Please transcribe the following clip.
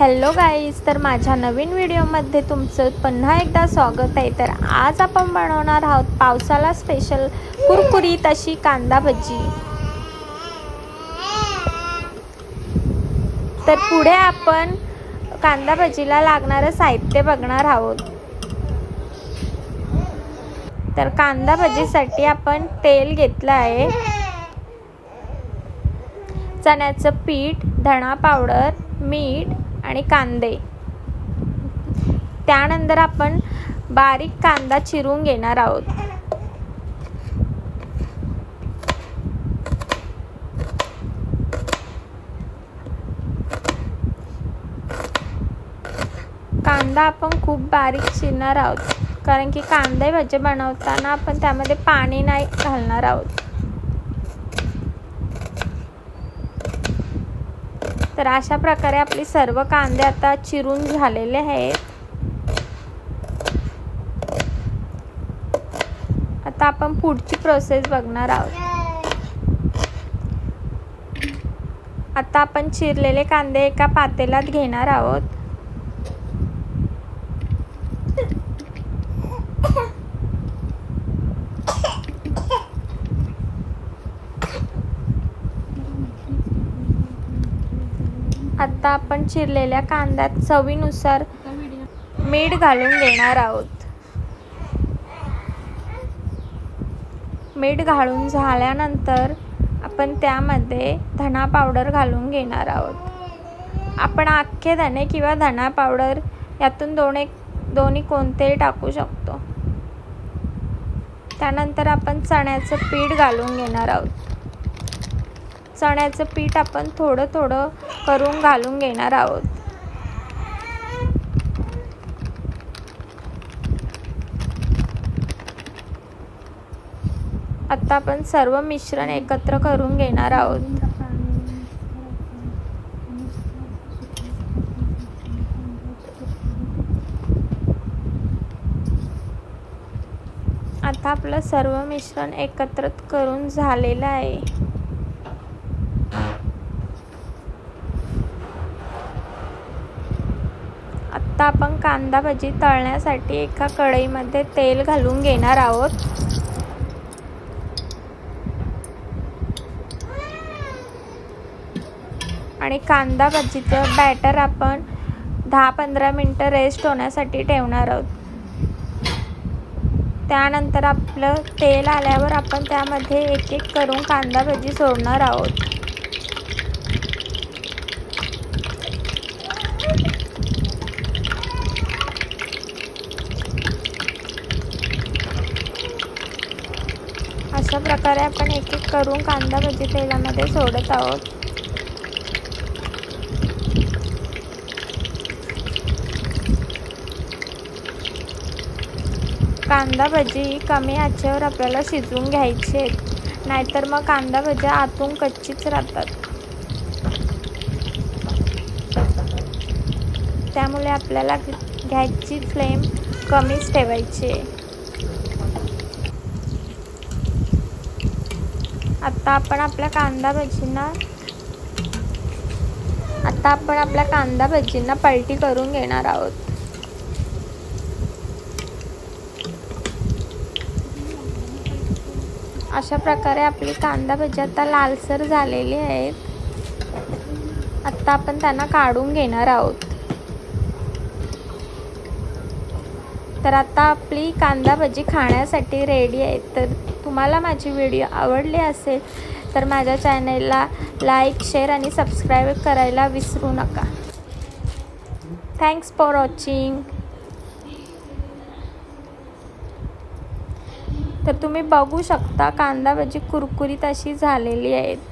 Hello guys तर माझ्या नवीन व्हिडिओमध्ये तुमचं पुन्हा एकदा स्वागत आहे. तर आज आपण बनवणार आहोत पावसाला स्पेशल कुरकुरीत अशी कांदा भजी. तर पुढे आपण कांदा भजीला लागणारं साहित्य बघणार आहोत. तर कांदा भजीसाठी आपण तेल घेतलं आहे. चण्याचं पीठ धणा पावडर मीठ आणि कांदे. त्यानंतर आपण बारीक कांदा चिरून घेणार आहोत. कांदा आपण खूप बारीक चिरणार आहोत. कारण की कांदे भजे बनवताना आपण त्यामध्ये पाणी नाही घालणार आहोत. तर अशा प्रकारे आपले सर्व कांदे आता चिरून झालेले आहेत. आता आपण पुढची प्रोसेस बघणार आहोत. आता आपण चिरलेले कांदे एका पातेल्यात घेणार आहोत. आता आपण चिरलेल्या कांद्यात चवीनुसार मीठ घालून घेणार आहोत. मीठ घालून झाल्यानंतर आपण त्यामध्ये धना पावडर घालून घेणार आहोत. आपण अख्खे धणे किंवा धना पावडर यातून दोन एक दोन्ही कोणतेही टाकू शकतो. त्यानंतर आपण चण्याचं पीठ घालून घेणार आहोत. चण्याचं पीठ आपण थोडं थोडं करून घालून घेणार आहोत. आता आपण सर्व मिश्रण एकत्र करून घेणार आहोत. आता आपलं सर्व मिश्रण एकत्रित करून झालेलं आहे. आता आपण कांदा भजी तळण्यासाठी एका कढईमध्ये तेल घालून घेणार आहोत. आणि कांदा भजीचं बॅटर आपण दहा पंधरा मिनटं रेस्ट होण्यासाठी ठेवणार आहोत. त्यानंतर आपलं तेल आल्यावर आपण त्यामध्ये एक एक करून कांदा भजी सोडणार आहोत. अशा प्रकारे आपण एक एक करून कांदा भजी तेलामध्ये सोडत आहोत. कांदा भजी कमी आचेवर आपल्याला शिजवून घ्यायची आहेत. नाहीतर मग कांदा भज्या आतून कच्चीच राहतात. त्यामुळे आपल्याला गॅसची फ्लेम कमीच ठेवायची आहे. आता आपण आपल्या कांदा भजींना आता आपण आपल्या कांदा भजींना पलटी करून घेणार आहोत. अशा प्रकारे आपली कांदा भजी आता लालसर झालेली आहेत. आत्ता आपण त्यांना काढून घेणार आहोत. तर आता आपली कांदा भजी खाण्यासाठी रेडी आहे तर तुम्हाला माझी व्हिडिओ आवडली असेल तर माझ्या चॅनेलला लाईक शेअर आणि सबस्क्राईब करायला विसरू नका. थँक्स फॉर वॉचिंग तर तुम्ही बघू शकता कांदा भजी कुरकुरीत अशी झालेली आहेत.